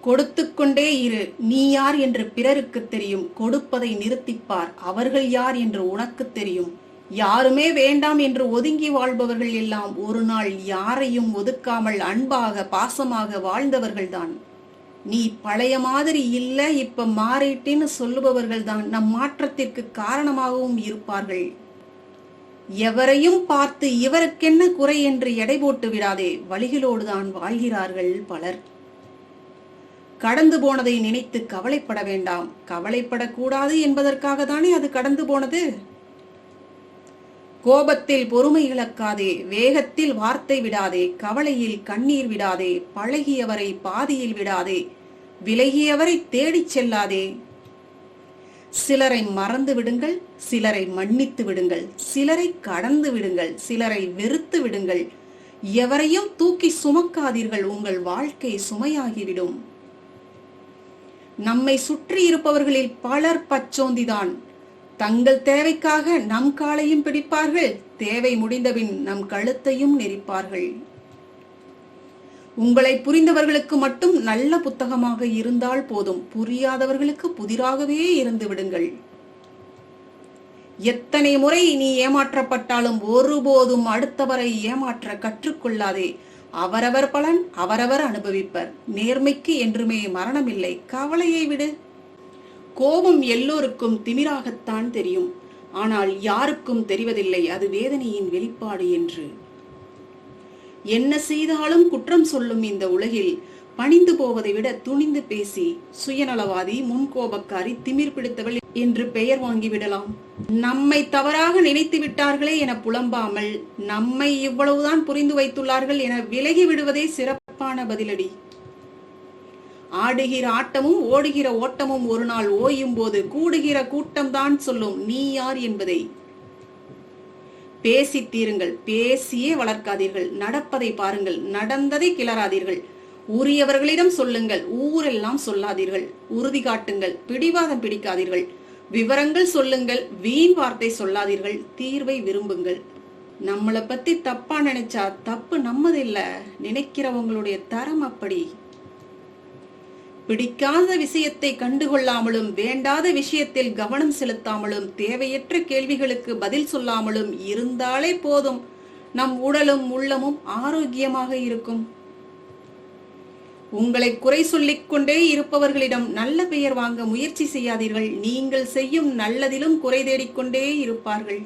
கொடுத்து கொண்டே இரு. நீ யார் என்று பிறருக்கு தெரியும். கொடுப்பதை நிறுத்திப்பார். அவர்கள் யார் என்று உனக்கு தெரியும். யாருமே வேண்டாம் என்று ஒதுங்கி வாழ்பவர்கள் எல்லாம் ஒரு நாள் யாரையும் ஒதுக்காமல் அன்பாக பாசமாக வாழ்ந்தவர்கள்தான். நீ பழைய மாதிரி இல்ல இப்ப மாறிட்டேன்னு சொல்லுபவர்கள் தான் நம் மாற்றத்திற்கு காரணமாகவும் இருப்பார்கள். எவரையும் பார்த்து இவருக்கென்ன குறை என்று எடை போட்டு விடாதே. வழிகளோடு தான் வாழ்கிறார்கள் பலர். கடந்து போனதை நினைத்து கவலைப்பட வேண்டாம். கவலைப்படக்கூடாது என்பதற்காக தானே அது கடந்து போனது? கோபத்தில் பொறுமை இழக்காதே வேகத்தில் வார்த்தை விடாதே கவலையில் கண்ணீர் விடாதே பழகியவரை பாதியில் விடாதே விலகியவரை தேடிச் செல்லாதே. சிலரை மறந்து விடுங்கள் சிலரை மன்னித்து விடுங்கள் சிலரை கடந்து விடுங்கள் சிலரை வெறுத்து விடுங்கள். எவரையும் தூக்கி சுமக்காதீர்கள் உங்கள் வாழ்க்கை சுமையாகிவிடும். நம்மை சுற்றி இருப்பவர்களில் பலர் பச்சோந்திதான். தங்கள் தேவைக்காக நம் காலையும் பிடிப்பார்கள் தேவை முடிந்தபின் நம் கழுத்தையும் நெரிப்பார்கள். உங்களை புரிந்தவர்களுக்கு மட்டும் நல்ல புத்தகமாக இருந்தால் போதும் புரியாதவர்களுக்கு புதிராகவே இருந்து விடுங்கள். எத்தனை முறை நீ ஏமாற்றப்பட்டாலும் ஒருபோதும் அடுத்தவரை ஏமாற்ற கற்றுக்கொள்ளாதே அவரவர் பலன் அவரவர் அனுபவிப்பர். நேர்மைக்கு என்றுமே மரணமில்லை. கவலையை விடு. கோபம் எல்லோருக்கும் திமிராகத்தான் தெரியும். ஆனால் யாருக்கும் தெரிவதில்லை. அது வேதனையின் வெளிப்பாடு என்று. என்ன செய்தாலும் குற்றம் சொல்லும் இந்த உலகில் பணிந்து போவதை விட துணிந்து பேசி சுயநலவாதி முன்கோபக்காரி திமிர் பிடித்தவள் என்று பெயர் வாங்கிவிடலாம் நம்மை தவறாக நினைத்து விட்டார்களே என புலம்பாமல் நம்மை இவ்வளவுதான் புரிந்து வைத்துள்ளார்கள் என விலகி விடுவதே சிறப்பான பதிலடி. ஆடுகிற ஆட்டமும் ஓடுகிற ஓட்டமும் ஒரு நாள் ஓயும் போது கூடுகிற கூட்டம்தான் சொல்லும் நீ யார் என்பதை. பேசி தீருங்கள் பேசியே வளர்க்காதீர்கள் நடப்பதை பாருங்கள் நடந்ததை கிளறாதீர்கள். உரியவர்களிடம் சொல்லுங்கள். ஊரெல்லாம் சொல்லாதீர்கள். உறுதி காட்டுங்கள். பிடிவாதம் பிடிக்காதீர்கள். விவரங்கள் சொல்லுங்கள். வீண் வார்த்தை சொல்லாதீர்கள். தீர்வை விரும்புங்கள். நம்மளை பத்தி தப்பா நினைச்சா தப்பு நம்மதில்ல. நினைக்கிறவங்களுடைய தரம் அப்படி. பிடிக்காத விஷயத்தை கண்டுகொள்ளாமலும் வேண்டாத விஷயத்தில் கவனம் செலுத்தாமலும் தேவையற்ற கேள்விகளுக்கு பதில் சொல்லாமலும் இருந்தாலே போதும். நம் உடலும் உள்ளமும் ஆரோக்கியமாக இருக்கும். உங்களை குறை சொல்லிக் கொண்டே இருப்பவர்களிடம் நல்ல பெயர் வாங்க முயற்சி செய்யாதீர்கள். நீங்கள் செய்யும் நல்லதிலும் குறை தேடிக்கொண்டே இருப்பார்கள்.